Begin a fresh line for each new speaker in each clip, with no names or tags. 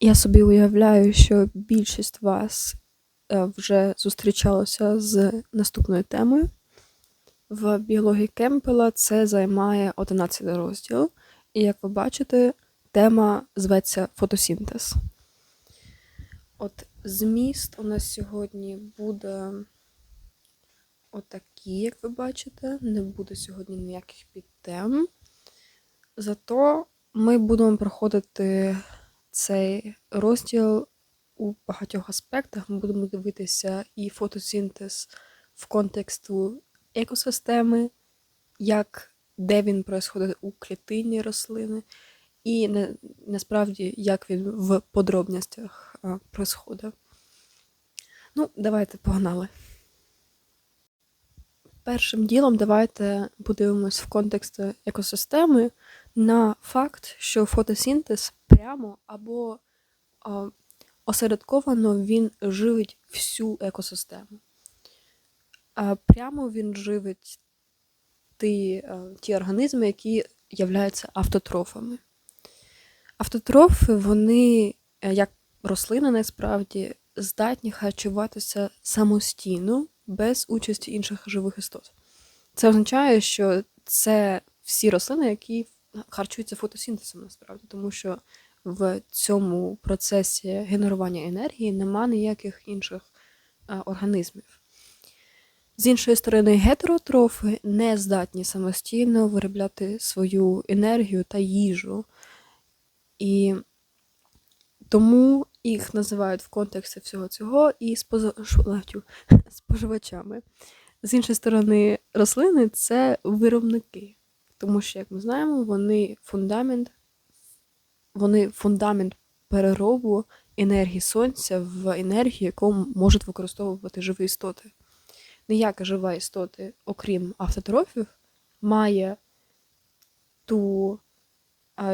Я собі уявляю, що більшість вас е, вже зустрічалося з наступною темою. В біології Кемпела це займає 11 розділ, і як ви бачите, тема зветься фотосінтез. От зміст у нас сьогодні буде отакий, як ви бачите. Не буде сьогодні ніяких підтем. Зато ми будемо проходити цей розділ у багатьох аспектах. Ми будемо дивитися і фотосинтез в контексту екосистеми, як де він происходить у клітині рослини, і на, насправді як він в подробностях а. Ну, давайте погнали. Першим ділом давайте подивимось в контексті екосистеми на факт, що фотосинтез прямо або а, осередковано він живить всю екосистему. А прямо він живить ті, а, ті організми, які являються автотрофами. Автотрофи, вони, е, як рослини насправді, здатні харчуватися самостійно, без участі інших живих істот. Це означає, що це всі рослини, які харчуються фотосинтезом насправді, тому що в цьому процесі генерування енергії нема ніяких інших організмів. З іншої сторони, гетеротрофи не здатні самостійно виробляти свою енергію та їжу. І тому їх називають в контексті всього цього і споживачами. З іншої сторони, рослини це виробники. Тому що, як ми знаємо, вони фундамент, вони фундамент переробу енергії сонця в енергію, яку можуть використовувати живі істоти. Ніяка жива істота, окрім автотрофів, має ту,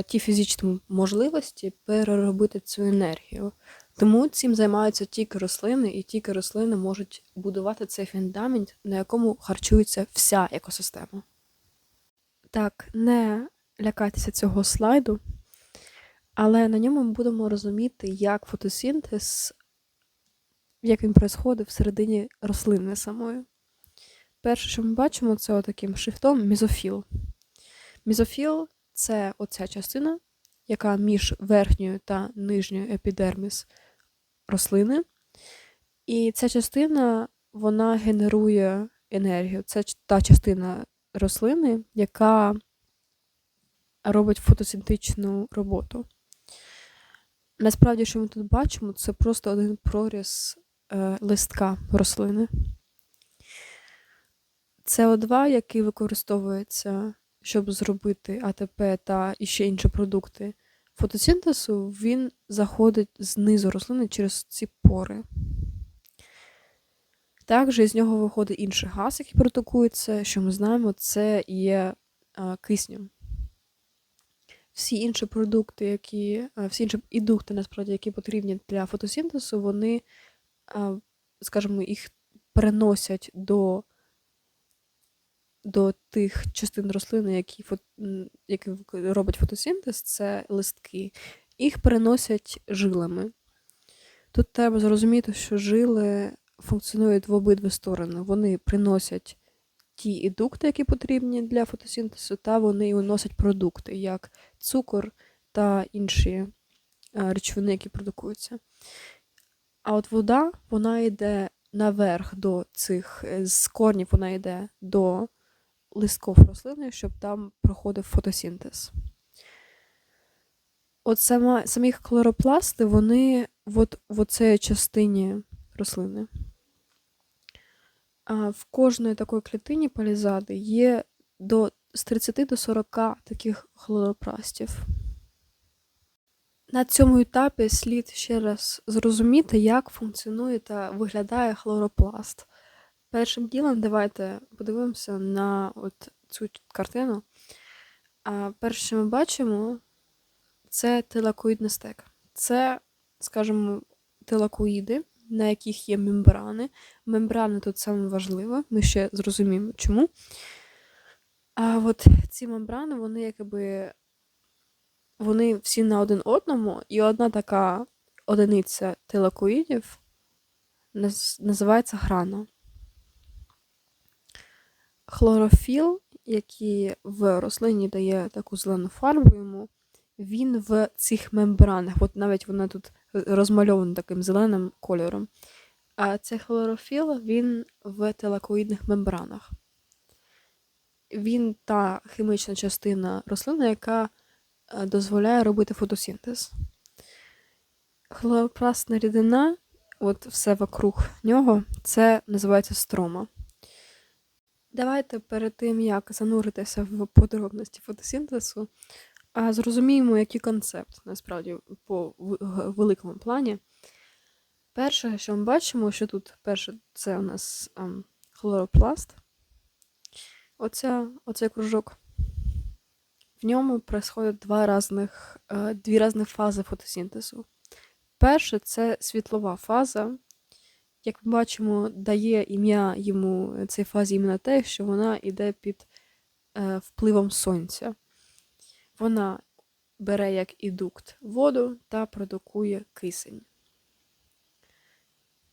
ті фізичні можливості переробити цю енергію. Тому цим займаються тільки рослини, і тільки рослини можуть будувати цей фундамент, на якому харчується вся екосистема. Так, не лякайтеся цього слайду, але на ньому ми будемо розуміти, як фотосинтез, як він происходить всередині рослини самої. Перше, що ми бачимо, це отаким шрифтом мізофіл. Мізофіл це оця частина, яка між верхньою та нижньою епідерміс рослини. І ця частина вона генерує енергію. Це та частина рослини, яка робить фотосинтичну роботу. Насправді, що ми тут бачимо, це просто один проріз е, листка рослини. СО2, який використовується, щоб зробити АТП та іще інші продукти фотосинтезу, він заходить знизу рослини через ці пори. Також з нього виходить інший газ, який продукується, що ми знаємо, це є а, киснем. Всі інші продукти, які, всі інші ідукти, насправді, які потрібні для фотосинтезу, вони, скажімо, їх переносять до до тих частин рослини, які які робить фотосинтез, це листки, їх переносять жилами. Тут треба зрозуміти, що жили функціонують в обидві сторони. Вони приносять ті ідукти, які потрібні для фотосинтезу, та вони виносять продукти, як цукор та інші речовини, які продукуються. А от вода, вона йде наверх до цих, е, з корнів вона йде до листков рослини, щоб там проходив фотосинтез. От сама, самі хлоропласти, вони в оцій частині рослини. В кожної такої клітині палізади є до, з 30 до 40 таких хлоропластів. На цьому етапі слід ще раз зрозуміти, як функціонує та виглядає хлоропласт. Першим ділом давайте подивимося на от цю картину. Перше, що ми бачимо, це телакоїдний стек. Це, скажімо, телакоїди, на яких є мембрани. Мембрани тут саме важливо, ми ще зрозуміємо чому. А от ці мембрани, вони якби вони всі на один одному, і одна така одиниця тилакоїдів наз- називається грана. Хлорофіл, який в рослині дає таку зелену фарбу йому, він в цих мембранах, от навіть вона тут розмальована таким зеленим кольором. А цей хлорофіл він в телакоїдних мембранах. Він та хімічна частина рослини, яка е, дозволяє робити фотосинтез. Хлоропластна рідина, от все вокруг нього, це називається строма. Давайте перед тим, як зануритися в подробності фотосинтезу, а зрозуміємо, який концепт насправді по великому плані. Перше, що ми бачимо, що тут перше, це у нас ем, хлоропласт. Оця, оцей кружок. В ньому происходять два різних, е, дві різних фази фотосинтезу. Перше це світлова фаза. Як ми бачимо, дає ім'я йому цій фазі іменно те, що вона йде під е, впливом сонця. Вона бере як ідукт воду та продукує кисень.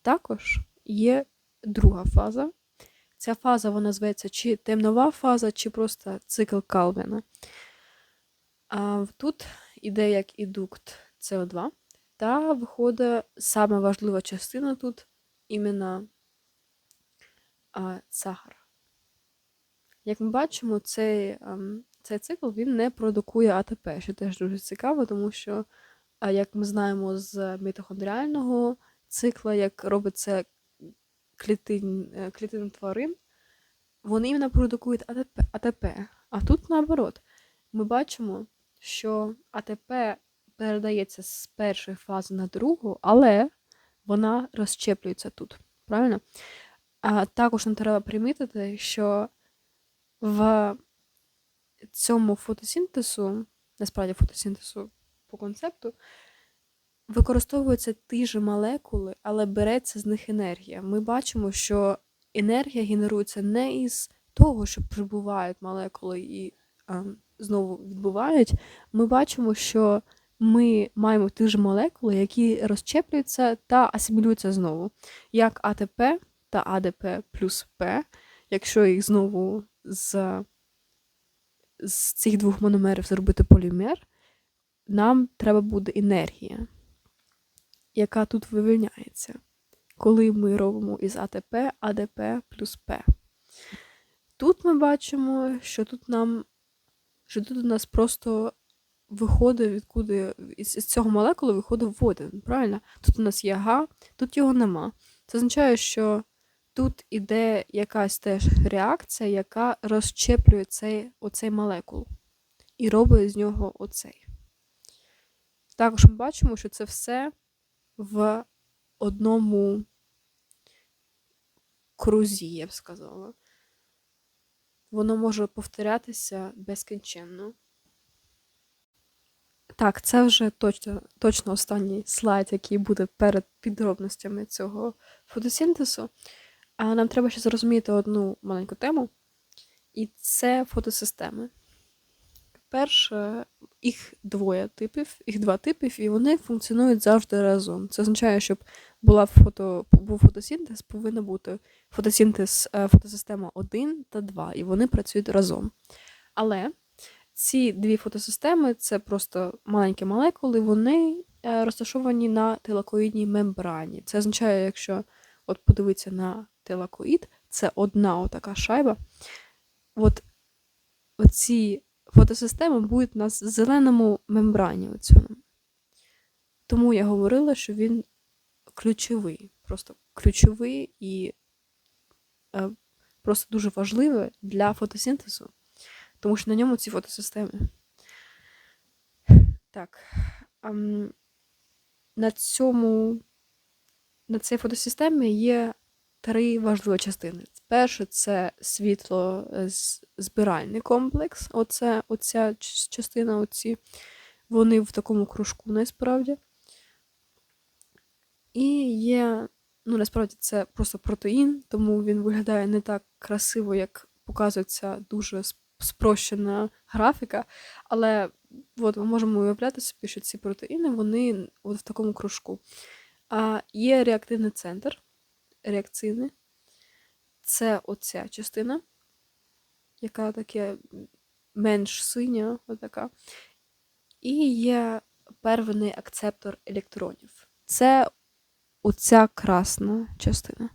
Також є друга фаза. Ця фаза вона зветься чи темнова фаза, чи просто цикл Калвіна. А тут іде як ідукт СО2, та виходить саме важлива частина тут іменно а, сахар. Як ми бачимо, цей, ем, цей цикл він не продукує АТП, що теж дуже цікаво, тому що, як ми знаємо з мітохондріального цикла, як робить це клітин, е, клітин тварин, вони іменно продукують АТП, АТП. А тут наоборот, ми бачимо, що АТП передається з першої фази на другу, але вона розщеплюється тут. Правильно? А також нам треба примітити, що в цьому фотосинтезу, насправді фотосинтезу по концепту, використовуються ті ж молекули, але береться з них енергія. Ми бачимо, що енергія генерується не із того, що прибувають молекули і а, знову відбувають. Ми бачимо, що ми маємо ті ж молекули, які розщеплюються та асимілюються знову, як АТП та АДП плюс П, якщо їх знову з, з цих двох мономерів зробити полімер, нам треба буде енергія, яка тут вивільняється, коли ми робимо із АТП АДП плюс П. Тут ми бачимо, що тут нам що тут у нас просто виходить відкуди із, цього молекули виходить воден, правильно? Тут у нас є га, тут його нема. Це означає, що тут іде якась теж реакція, яка розщеплює цей, оцей молекул і робить з нього оцей. Також ми бачимо, що це все в одному крузі, я б сказала. Воно може повторятися безкінченно. Так, це вже точно, точно останній слайд, який буде перед підробностями цього фотосинтезу. А нам треба ще зрозуміти одну маленьку тему, і це фотосистеми. Перше, їх двоє типів, їх два типів, і вони функціонують завжди разом. Це означає, щоб була фото, був фотосинтез, повинна бути фотосинтез е, фотосистема 1 та 2, і вони працюють разом. Але ці дві фотосистеми це просто маленькі молекули, вони е, розташовані на телакоїдній мембрані. Це означає, якщо от подивитися на телакоїд, це одна отака шайба. От оці фотосистеми будуть на зеленому мембрані. Оцьому. Тому я говорила, що він ключовий, просто ключовий і е, просто дуже важливий для фотосинтезу, тому що на ньому ці фотосистеми. Так. ем, на цьому, на цій фотосистемі є три важливі частини. Перше це світло е, збиральний комплекс. Оце, оця частина, оці, вони в такому кружку насправді. І є, ну насправді це просто протеїн, тому він виглядає не так красиво, як показується дуже спрощена графіка. Але от ми можемо уявляти собі, що ці протеїни вони от в такому кружку. А є реактивний центр, реакційний. Це оця частина, яка таке менш синя, отака. І є первинний акцептор електронів. Це оця красна частина.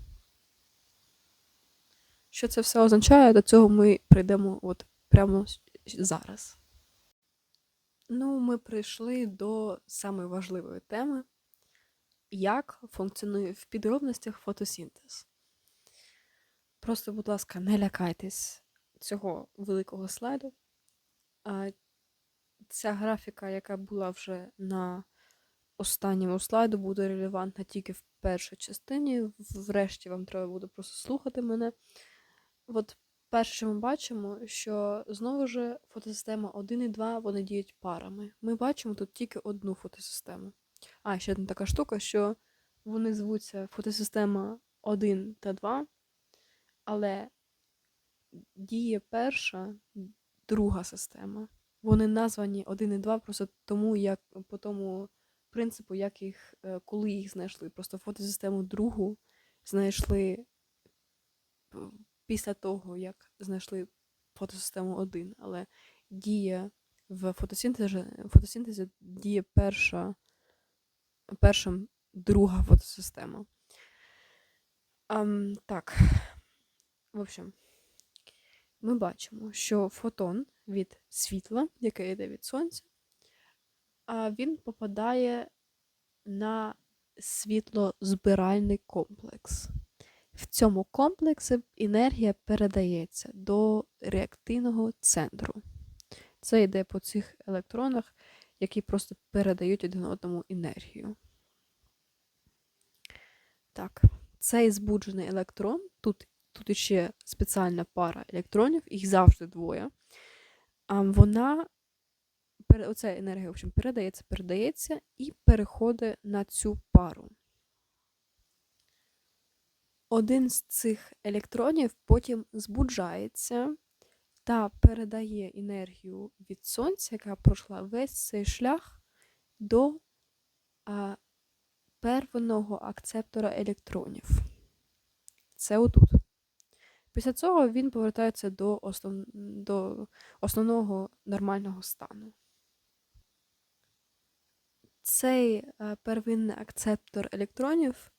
Що це все означає, до цього ми прийдемо от прямо зараз. Ну, ми прийшли до самої важливої теми, як функціонує в підробностях фотосинтез. Просто, будь ласка, не лякайтесь цього великого слайду. Ця графіка, яка була вже на останньому слайду, буде релевантна тільки в першій частині. Врешті вам треба буде просто слухати мене. От перше, що ми бачимо, що знову ж фотосистема 1 і 2 вони діють парами. Ми бачимо тут тільки одну фотосистему. А, ще одна така штука, що вони звуться фотосистема 1 та 2, але діє перша, друга система. Вони названі 1 і 2 просто тому, як по тому принципу, як їх, е, коли їх знайшли. Просто фотосистему другу знайшли після того, як знайшли фотосистему 1, але діє в фотосинтезі, фотосинтезі діє перша, першим друга фотосистема. Ам, так, в общем, ми бачимо, що фотон від світла, яке йде від сонця, він попадає на світлозбиральний комплекс. В цьому комплексі енергія передається до реактивного центру. Це йде по цих електронах, які просто передають один одному енергію. Так, цей збуджений електрон, тут, тут ще спеціальна пара електронів, їх завжди двоє. А вона, оця енергія, в общем, передається, передається і переходить на цю пару. Один з цих електронів потім збуджається та передає енергію від сонця, яка пройшла весь цей шлях до а, первинного акцептора електронів. Це отут. Після цього він повертається до, основ... до основного нормального стану. Цей е, первинний акцептор електронів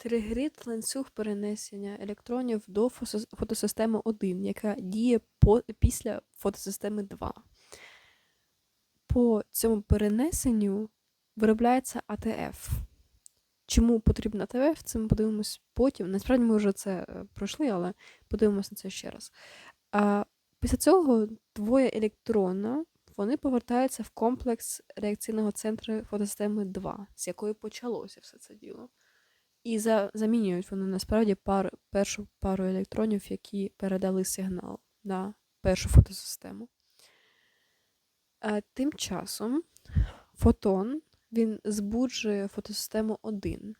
тригерить ланцюг перенесення електронів до фотосистеми 1, яка діє по, після фотосистеми 2. По цьому перенесенню виробляється АТФ. Чому потрібен АТФ, це ми подивимось потім. Насправді ми вже це е, пройшли, але подивимось на це ще раз. А після цього двоє електрона вони повертаються в комплекс реакційного центру фотосистеми 2, з якої почалося все це діло. І за, замінюють вони насправді пар, першу пару електронів, які передали сигнал на першу фотосистему. А, тим часом фотон він збуджує фотосистему 1.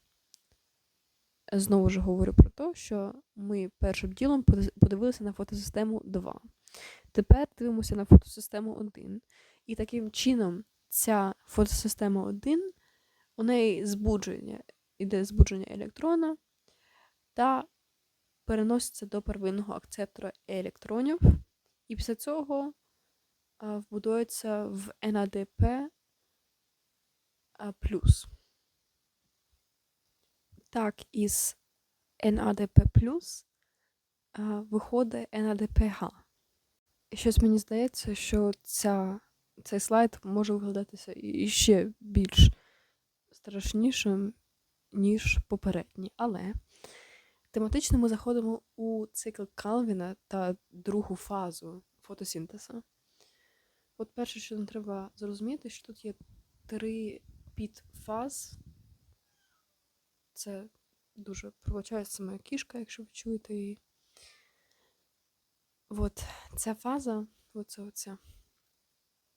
Знову ж говорю про те, що ми першим ділом подивилися на фотосистему 2. Тепер дивимося на фотосистему 1. І таким чином ця фотосистема 1 у неї збудження, іде збудження електрона та переноситься до первинного акцептора електронів. І після цього вбудується в НАДП плюс. Так, із НАДП плюс виходить НАДПГ. Щось мені здається, що ця, цей слайд може виглядатися і- ще більш страшнішим, ніж попередній. Але тематично ми заходимо у цикл Калвіна та другу фазу фотосинтезу. От перше, що нам треба зрозуміти, що тут є три підфаз. Це дуже пробачається моя кішка, якщо ви чуєте її. От ця фаза, оце, оця,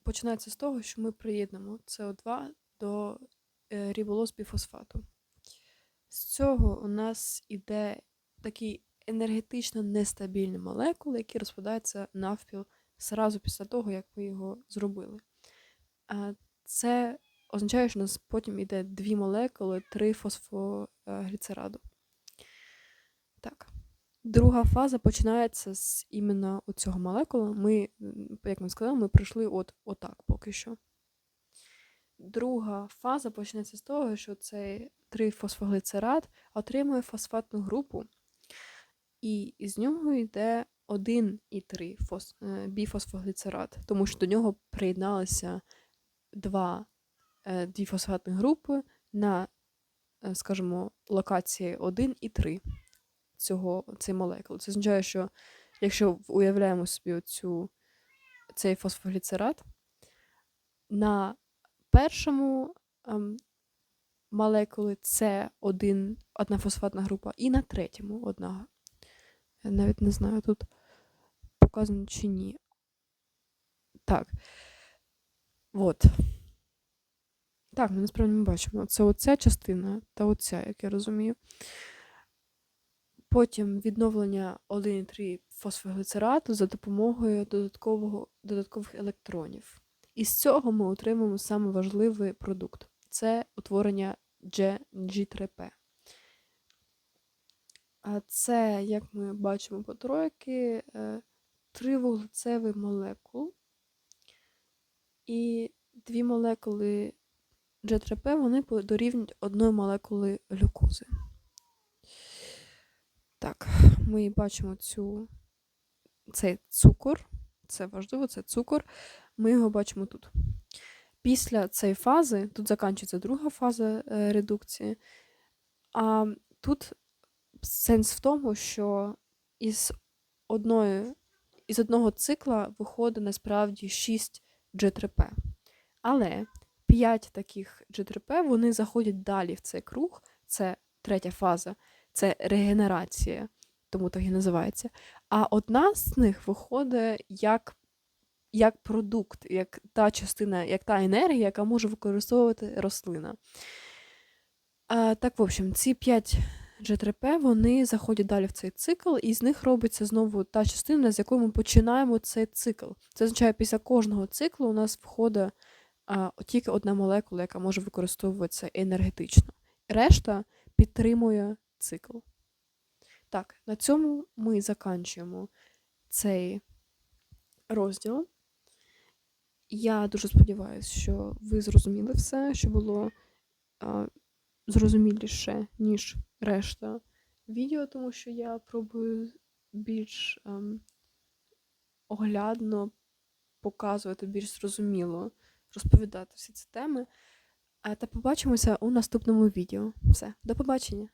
починається з того, що ми приєднемо СО2 до е, риболос-біфосфату. З цього у нас іде такі енергетично нестабільні молекули, які розпадаються навпіл зразу після того, як ми його зробили. Це означає, що у нас потім йде дві молекули, три фосфогліцераду. Так. Друга фаза починається з іменно цього молекула. Ми, як ми сказали, ми пройшли от отак поки що. Друга фаза почнеться з того, що цей трифосфогліцерат отримує фосфатну групу, і з нього йде 1,3 фос, е, біфосфогліцерат, тому що до нього приєдналися два, е, дві фосфатні групи на, е, скажімо, локації 1 і 3 цього, цієї молекули. Це означає, що якщо уявляємо собі оцю, цей фосфогліцерат, на першому ем, молекули це один, одна фосфатна група, і на третьому одна. Я навіть не знаю, тут показано чи ні. Так. От. Так, ми насправді ми бачимо. Це оця частина та оця, як я розумію. Потім відновлення 1,3 фосфогліцерату за допомогою додаткового, додаткових електронів. І з цього ми отримаємо саме важливий продукт це утворення G- G3P. А це, як ми бачимо по тройки, е, три вуглецеві молекул. І дві молекули G3P вони дорівнюють одної молекули глюкози. Так, ми бачимо цю, цей цукор. Це важливо, це цукор. Ми його бачимо тут. Після цієї фази, тут закінчується друга фаза е, редукції. А тут сенс в тому, що із, одної, із одного цикла виходить насправді 6 G3P. Але 5 таких G3P вони заходять далі в цей круг, це третя фаза, це регенерація, тому так і називається. А одна з них виходить як як продукт, як та частина, як та енергія, яка може використовувати рослина. А, Так, в общем, ці 5 G3P, вони заходять далі в цей цикл, і з них робиться знову та частина, з якої ми починаємо цей цикл. Це означає, після кожного циклу у нас входить тільки одна молекула, яка може використовуватися енергетично. Решта підтримує цикл. Так, на цьому ми заканчуємо цей розділ. Я дуже сподіваюся, що ви зрозуміли все, що було а, зрозуміліше, ніж решта відео, тому що я пробую більш ем, оглядно показувати, більш зрозуміло розповідати всі ці теми. А, та побачимося у наступному відео. Все, до побачення!